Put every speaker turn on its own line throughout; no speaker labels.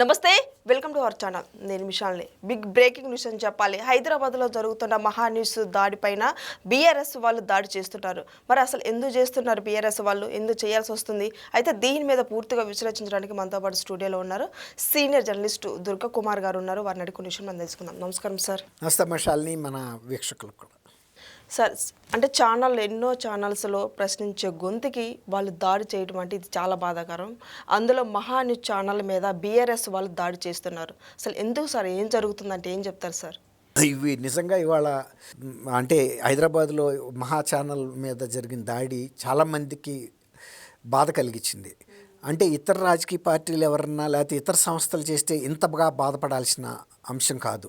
నమస్తే welcome to our channel. నేను మిషాల్ని. Big breaking news అని చెప్పాలి. హైదరాబాద్లో జరుగుతున్న మహా న్యూస్ దాడిపైన బీఆర్ఎస్ వాళ్ళు దాడి చేస్తున్నారు. మరి అసలు ఎందుకు చేస్తున్నారు బీఆర్ఎస్ వాళ్ళు? ఎందుకు చేయాల్సి వస్తుంది? అయితే దీని మీద పూర్తిగా విశ్లేషించడానికి మనతో పాటు స్టూడియోలో ఉన్నారు సీనియర్ జర్నలిస్టు దుర్గా కుమార్ గారు ఉన్నారు. వారిని అడిగి కొన్ని విషయం మనం తెలుసుకుందాం. నమస్కారం సార్.
నమస్తే మిషాల్ని మన వీక్షకులకు కూడా.
సార్ అంటే ఛానల్ ఎన్నో ఛానల్స్లో ప్రశ్నించే గొంతుకి వాళ్ళు దాడి చేయడం అంటే ఇది చాలా బాధాకరం. అందులో మహా న్యూస్ ఛానల్ మీద బీఆర్ఎస్ వాళ్ళు దాడి చేస్తున్నారు. అసలు ఎందుకు సార్? ఏం జరుగుతుందంటే ఏం చెప్తారు సార్?
ఇవి నిజంగా ఇవాళ అంటే హైదరాబాద్లో మహా ఛానల్ మీద జరిగిన దాడి చాలామందికి బాధ కలిగించింది. అంటే ఇతర రాజకీయ పార్టీలు ఎవరన్నా లేకపోతే ఇతర సంస్థలు చేస్తే ఇంతగా బాధపడాల్సిన అంశం కాదు.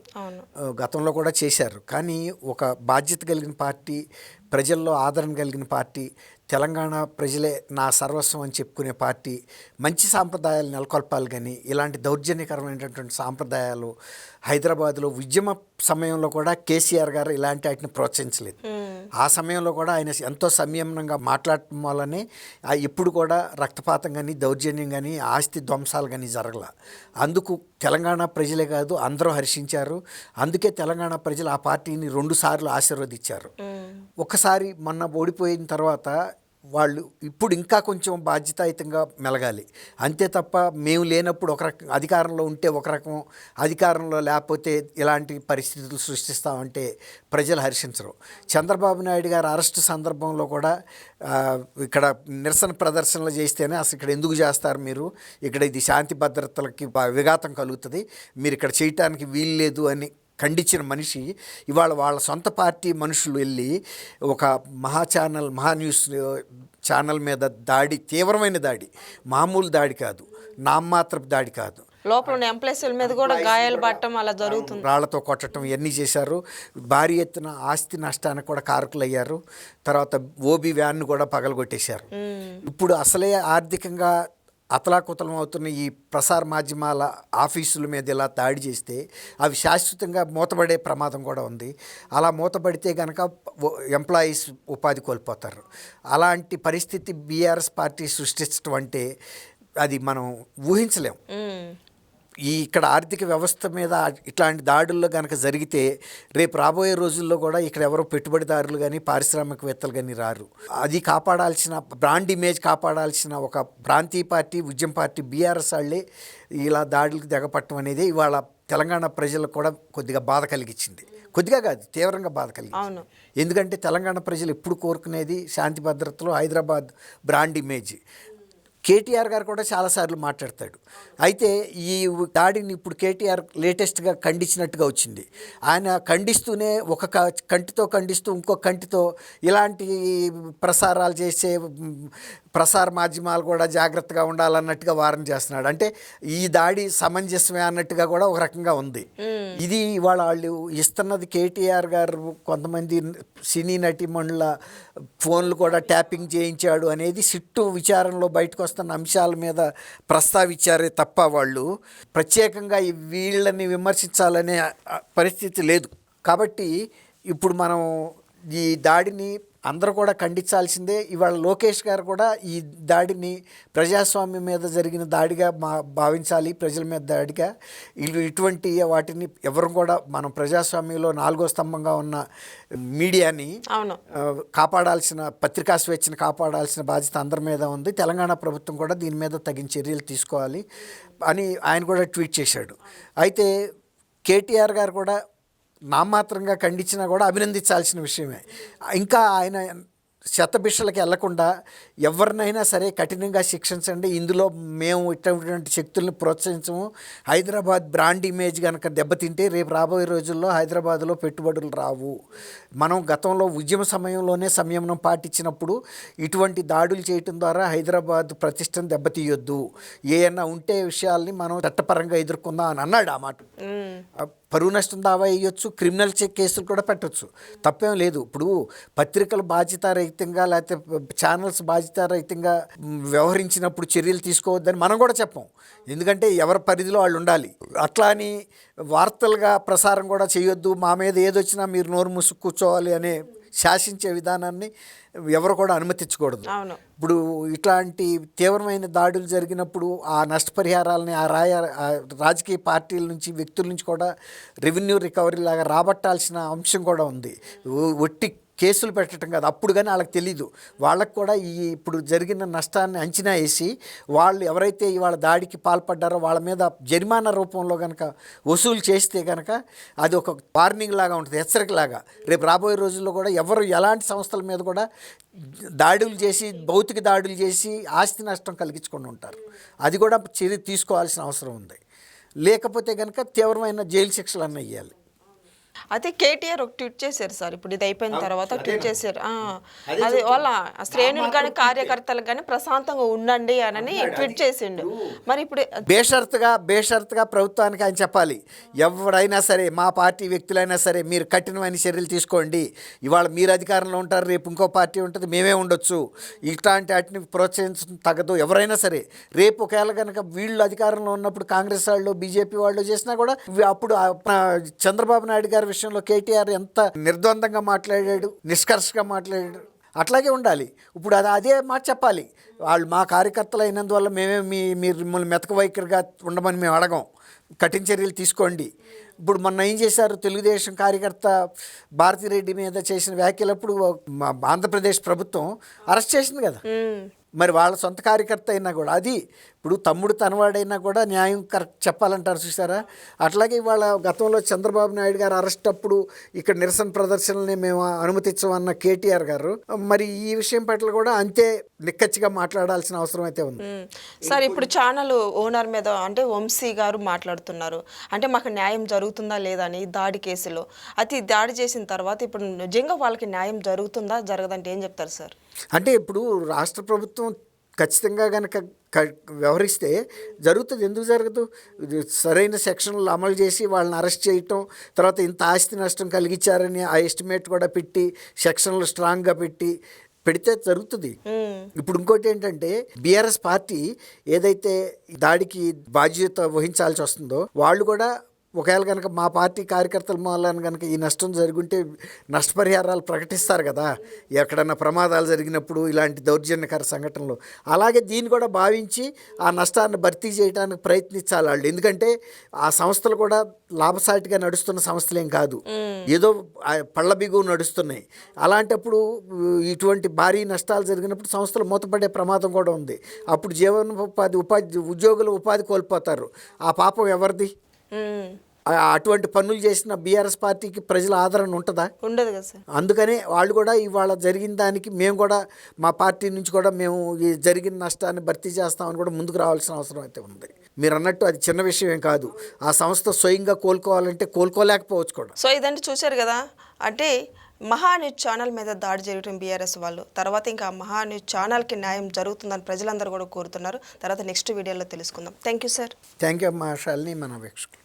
గతంలో కూడా చేశారు. కానీ ఒక బాధ్యత కలిగిన పార్టీ ప్రజల్లో ఆదరణ కలిగిన పార్టీ తెలంగాణ ప్రజలే నా సర్వస్వం అని చెప్పుకునే పార్టీ మంచి సాంప్రదాయాలు నెలకొల్పాలి కానీ ఇలాంటి దౌర్జన్యకరమైనటువంటి సాంప్రదాయాలు హైదరాబాద్లో ఉద్యమ సమయంలో కూడా కేసీఆర్ గారు ఇలాంటి వాటిని ప్రోత్సహించలేదు. ఆ సమయంలో కూడా ఆయన ఎంతో సంయమనంగా మాట్లాడటం వల్లనే ఆ ఇప్పుడు కూడా రక్తపాతం కానీ దౌర్జన్యం కానీ ఆస్తి ధ్వంసాలు కానీ జరగల. అందుకు తెలంగాణ ప్రజలే కాదు అందరూ హర్షించారు. అందుకే తెలంగాణ ప్రజలు ఆ పార్టీని రెండుసార్లు ఆశీర్వదించారు. ఒకసారి మొన్న ఓడిపోయిన తర్వాత వాళ్ళు ఇప్పుడు ఇంకా కొంచెం బాధ్యతాయుతంగా మెలగాలి. అంతే తప్ప మేము లేనప్పుడు ఒక రకం అధికారంలో ఉంటే ఒక రకం అధికారంలో లేకపోతే ఇలాంటి పరిస్థితులు సృష్టిస్తామంటే ప్రజలు హర్షించరు. చంద్రబాబు నాయుడు గారు అరెస్టు సందర్భంలో కూడా ఇక్కడ నిరసన ప్రదర్శనలు చేస్తేనే అసలు ఇక్కడ ఎందుకు చేస్తారు మీరు? ఇక్కడ ఇది శాంతి భద్రతలకి విఘాతం కలుగుతుంది. మీరు ఇక్కడ చేయటానికి వీలు లేదు అని ఖండించిన మనిషి ఇవాళ వాళ్ళ సొంత పార్టీ మనుషులు వెళ్ళి ఒక మహా ఛానల్ మహా న్యూస్ ఛానల్ మీద దాడి తీవ్రమైన దాడి. మామూలు దాడి కాదు. నామమాత్రపు దాడి కాదు.
లోపల ఉన్న ఎంప్లాయీల మీద కూడా గాయాలు పట్టడం అలా జరుగుతుంది.
రాళ్ళతో కొట్టడం ఇవన్నీ చేశారు. భారీ ఎత్తున ఆస్తి నష్టానికి కూడా కారకులయ్యారు. తర్వాత ఓబీ వ్యాన్ను కూడా పగలగొట్టేశారు. ఇప్పుడు అసలే ఆర్థికంగా అతలాకుతలం అవుతున్న ఈ ప్రసార మాధ్యమాల ఆఫీసుల మీద ఇలా దాడి చేస్తే అవి శాశ్వతంగా మూతపడే ప్రమాదం కూడా ఉంది. అలా మూతపడితే కనుక ఎంప్లాయీస్ ఉపాధి కోల్పోతారు. అలాంటి పరిస్థితి బీఆర్ఎస్ పార్టీ సృష్టించడం అంటే అది మనం ఊహించలేం. ఈ ఇక్కడ ఆర్థిక వ్యవస్థ మీద ఇట్లాంటి దాడుల్లో కనుక జరిగితే రేపు రాబోయే రోజుల్లో కూడా ఇక్కడ ఎవరో పెట్టుబడిదారులు కానీ పారిశ్రామికవేత్తలు కానీ రారు. అది కాపాడాల్సిన బ్రాండ్ ఇమేజ్ కాపాడాల్సిన ఒక ప్రాంతీయ పార్టీ ఉద్యమ పార్టీ బీఆర్ఎస్ వాళ్ళే ఇలా దాడులకు తెగపట్టడం అనేది ఇవాళ తెలంగాణ ప్రజలకు కూడా కొద్దిగా బాధ కలిగించింది. కొద్దిగా కాదు తీవ్రంగా బాధ కలిగింది ఎందుకంటే తెలంగాణ ప్రజలు ఎప్పుడు కోరుకునేది శాంతి భద్రతలో Hyderabad brand image. KTR garu కూడా చాలాసార్లు మాట్లాడతాడు. అయితే ఈ దాడిని ఇప్పుడు కేటీఆర్ లేటెస్ట్గా ఖండించినట్టుగా వచ్చింది. ఆయన ఖండిస్తూనే ఒక క- కంటితో ఖండిస్తూ ఇంకో కంటితో ఇలాంటి ప్రసారాలు చేసే ప్రసార మాధ్యమాలు కూడా జాగ్రత్తగా ఉండాలన్నట్టుగా వారణ చేస్తున్నాడు. అంటే ఈ దాడి సమంజసమే అన్నట్టుగా కూడా ఒక రకంగా ఉంది. ఇది ఇవాళ వాళ్ళు ఇస్తున్నది కేటీఆర్ గారు కొంతమంది సినీ నటిమణుల ఫోన్లు కూడా ట్యాపింగ్ చేయించాడు అనేది సిట్టు విచారణలో బయటకు వస్తున్న అంశాల మీద ప్రస్తావించారే తప్ప వాళ్ళు ప్రత్యేకంగా వీళ్ళని విమర్శించాలనే పరిస్థితి లేదు. కాబట్టి ఇప్పుడు మనం ఈ దాడిని అందరూ కూడా ఖండించాల్సిందే. ఇవాళ లోకేష్ గారు కూడా ఈ దాడిని ప్రజాస్వామ్యం మీద జరిగిన దాడిగా మా భావించాలి ప్రజల మీద దాడిగా. ఇటువంటి వాటిని ఎవరు కూడా మనం ప్రజాస్వామ్యంలో నాలుగో స్తంభంగా ఉన్న మీడియాని కాపాడాల్సిన పత్రికా స్వేచ్ఛను కాపాడాల్సిన బాధ్యత అందరి మీద ఉంది. తెలంగాణ ప్రభుత్వం కూడా దీని మీద తగిన చర్యలు తీసుకోవాలి అని ఆయన కూడా ట్వీట్ చేశాడు. అయితే కేటీఆర్ గారు కూడా నామాత్రంగా ఖండించినా కూడా అభినందించాల్సిన విషయమే. ఇంకా ఆయన శతభిషలకు వెళ్ళకుండా ఎవరినైనా సరే కఠినంగా శిక్షించండి. ఇందులో మేము ఇటువంటి శక్తుల్ని ప్రోత్సహించము. హైదరాబాద్ బ్రాండ్ ఇమేజ్ కనుక దెబ్బతింటే రేపు రాబోయే రోజుల్లో హైదరాబాద్లో పెట్టుబడులు రావు. మనం గతంలో ఉద్యమ సమయంలోనే సంయమనం పాటించినప్పుడు ఇటువంటి దాడులు చేయటం ద్వారా హైదరాబాద్ ప్రతిష్టను దెబ్బతీయొద్దు ఏమైనా ఉంటే విషయాల్ని మనం చట్టపరంగా ఎదుర్కొందాం అని అన్నాడు ఆ మాట. పరువు నష్టం దావా వేయొచ్చు క్రిమినల్ చెక్ కేసులు కూడా పెట్టచ్చు. తప్పేం లేదు. ఇప్పుడు పత్రికలు బాధ్యతారహితంగా లేకపోతే ఛానల్స్ బాధ్యత రహితంగా వ్యవహరించినప్పుడు చర్యలు తీసుకోవద్దని మనం కూడా చెప్పం. ఎందుకంటే ఎవరి పరిధిలో వాళ్ళు ఉండాలి. అట్లా అని వార్తలుగా ప్రసారం కూడా చేయొద్దు. మా మీద ఏదొచ్చినా మీరు నోరు మూసుకు కూర్చోవాలి అనే శాసించే విధానాన్ని ఎవరు కూడా అనుమతించకూడదు. ఇప్పుడు ఇట్లాంటి తీవ్రమైన దాడులు జరిగినప్పుడు ఆ నష్టపరిహారాలని ఆ రాయ రాజకీయ పార్టీల నుంచి వ్యక్తుల నుంచి కూడా రెవెన్యూ రికవరీ లాగా రాబట్టాల్సిన అంశం కూడా ఉంది. ఒట్టి కేసులు పెట్టడం కాదు. అప్పుడు కానీ వాళ్ళకి తెలీదు. వాళ్ళకు కూడా ఈ ఇప్పుడు జరిగిన నష్టాన్ని అంచనా వేసి వాళ్ళు ఎవరైతే ఇవాళ దాడికి పాల్పడ్డారో వాళ్ళ మీద జరిమానా రూపంలో కనుక వసూలు చేస్తే కనుక అది ఒక వార్నింగ్ లాగా ఉంటుంది హెచ్చరికలాగా రేపు రాబోయే రోజుల్లో కూడా ఎవరు ఎలాంటి సంస్థల మీద కూడా దాడులు చేసి భౌతిక దాడులు చేసి ఆస్తి నష్టం కలిగించుకొని ఉంటారు. అది కూడా చర్య తీసుకోవాల్సిన అవసరం ఉంది. లేకపోతే కనుక తీవ్రమైన జైలు శిక్షలు అన్న ఇవ్వాలి
అయితే కేటీఆర్ ఒక ట్వీట్ చేశారు సార్ ఇప్పుడు ఇది అయిపోయిన తర్వాత ట్వీట్. చేశారు ఆ,
అదే.
వాళ్ళ శ్రేణులు కానీ
ట్వీటే.
కార్యకర్తలకు కానీ ప్రశాంతంగా ఉండండి అని. ట్వీట్ చేసిండు మరి ఇప్పుడు
బేషరతుగా బేషరతుగా ప్రభుత్వానికి ఆయన చెప్పాలి ఎవరైనా సరే మా పార్టీ వ్యక్తులైనా సరే మీరు కఠినమైన చర్యలు తీసుకోండి ఇవాళ మీరు అధికారంలో ఉంటారు రేపు ఇంకో పార్టీ ఉంటుంది మేమే ఉండొచ్చు ఇట్లాంటి వాటిని ప్రోత్సహించడం తగ్గదు ఎవరైనా సరే రేపు ఒకవేళ కనుక వీళ్ళు అధికారంలో ఉన్నప్పుడు కాంగ్రెస్ వాళ్ళు బీజేపీ వాళ్ళు చేసినా కూడా అప్పుడు చంద్రబాబు నాయుడు గారి విషయంలో కేటీఆర్ ఎంత నిర్ద్వందంగా మాట్లాడాడు నిష్కర్షగా మాట్లాడాడు అట్లాగే ఉండాలి. ఇప్పుడు అది అదే మాట చెప్పాలి. వాళ్ళు మా కార్యకర్తలు అయినందువల్ల మేమే మీ మీరు మిమ్మల్ని మెతక వైఖరిగా ఉండమని మేము అడగం. కఠిన చర్యలు తీసుకోండి. ఇప్పుడు మొన్న ఏం చేశారు? తెలుగుదేశం కార్యకర్త భారతిరెడ్డి మీద చేసిన వ్యాఖ్యలప్పుడు మా ఆంధ్రప్రదేశ్ ప్రభుత్వం అరెస్ట్ చేసింది కదా. మరి వాళ్ళ సొంత కార్యకర్త అయినా కూడా అది ఇప్పుడు తమ్ముడు తనవాడైనా కూడా న్యాయం కరెక్ట్ చెప్పాలంటారు చూసారా అట్లాగే ఇవాళ గతంలో చంద్రబాబు నాయుడు గారు అరెస్ట్ అప్పుడు ఇక్కడ నిరసన ప్రదర్శనల్ని మేము అనుమతించమన్న కేటీఆర్ గారు. మరి ఈ విషయం పట్ల కూడా అంతే నిక్కచ్చిగా మాట్లాడాల్సిన అవసరం అయితే ఉంది.
సార్ ఇప్పుడు ఛానల్ ఓనర్ మీద అంటే వంశీ గారు మాట్లాడుతున్నారు. అంటే మాకు న్యాయం జరుగుతుందా లేదా అని దాడి కేసులో. అయితే ఈ దాడి చేసిన తర్వాత ఇప్పుడు నిజంగా వాళ్ళకి న్యాయం జరుగుతుందా జరగదంటే ఏం చెప్తారు సార్?
అంటే ఇప్పుడు రాష్ట్ర ప్రభుత్వం ఖచ్చితంగా కనుక వ్యవహరిస్తే జరుగుతుంది. ఎందుకు జరగదు? సరైన సెక్షన్లు అమలు చేసి వాళ్ళని అరెస్ట్ చేయటం తర్వాత ఇంత ఆస్తి నష్టం కలిగించారని ఆ ఎస్టిమేట్ కూడా పెట్టి సెక్షన్లు స్ట్రాంగ్గా పెట్టి పెడితే జరుగుతుంది. ఇప్పుడు ఇంకోటి ఏంటంటే బీఆర్ఎస్ పార్టీ ఏదైతే దాడికి బాధ్యత వహించాల్సి వస్తుందో వాళ్ళు కూడా ఒకవేళ కనుక మా పార్టీ కార్యకర్తల మూలాన కనుక ఈ నష్టం జరుగుంటే నష్టపరిహారాలు ప్రకటిస్తారు కదా. ఎక్కడన్నా ప్రమాదాలు జరిగినప్పుడు ఇలాంటి దౌర్జన్యకర సంఘటనలు. అలాగే దీన్ని కూడా భావించి ఆ నష్టాన్ని భర్తీ చేయడానికి ప్రయత్నించాలి వాళ్ళు. ఎందుకంటే ఆ సంస్థలు కూడా లాభసాటిగా నడుస్తున్న సంస్థలేం కాదు. ఏదో పళ్ళ బిగువు నడుస్తున్నాయి. అలాంటప్పుడు ఇటువంటి భారీ నష్టాలు జరిగినప్పుడు సంస్థలు మూతపడే ప్రమాదం కూడా ఉంది. అప్పుడు జీవనోపాధి ఉపాధి ఉద్యోగులు ఉపాధి కోల్పోతారు. ఆ పాపం ఎవరిది? అటువంటి పనులు చేసిన బీఆర్ఎస్ పార్టీకి ప్రజల ఆదరణ ఉంటుందా?
ఉండదు కదా సార్.
అందుకనే వాళ్ళు కూడా ఇవాళ జరిగిన దానికి మేము కూడా మా పార్టీ నుంచి కూడా మేము ఈ జరిగిన నష్టాన్ని భర్తీ చేస్తామని కూడా ముందుకు రావాల్సిన అవసరం అయితే ఉంది. మీరు అన్నట్టు అది చిన్న విషయం ఏం కాదు. ఆ సంస్థ స్వయంగా కోలుకోవాలంటే కోలుకోలేకపోవచ్చు కూడా.
సో ఇదంటే చూశారు కదా అంటే మహాన్యూస్ ఛానల్ మీద దాడి జరగడం బీఆర్ఎస్ వాళ్ళు. తర్వాత ఇంకా మహాన్యూస్ ఛానల్కి న్యాయం జరుగుతుందని ప్రజలందరూ కూడా కోరుతున్నారు. తర్వాత నెక్స్ట్ వీడియోలో తెలుసుకుందాం. Thank you sir.
Thank you మా శాలిని మన వీక్షకులు.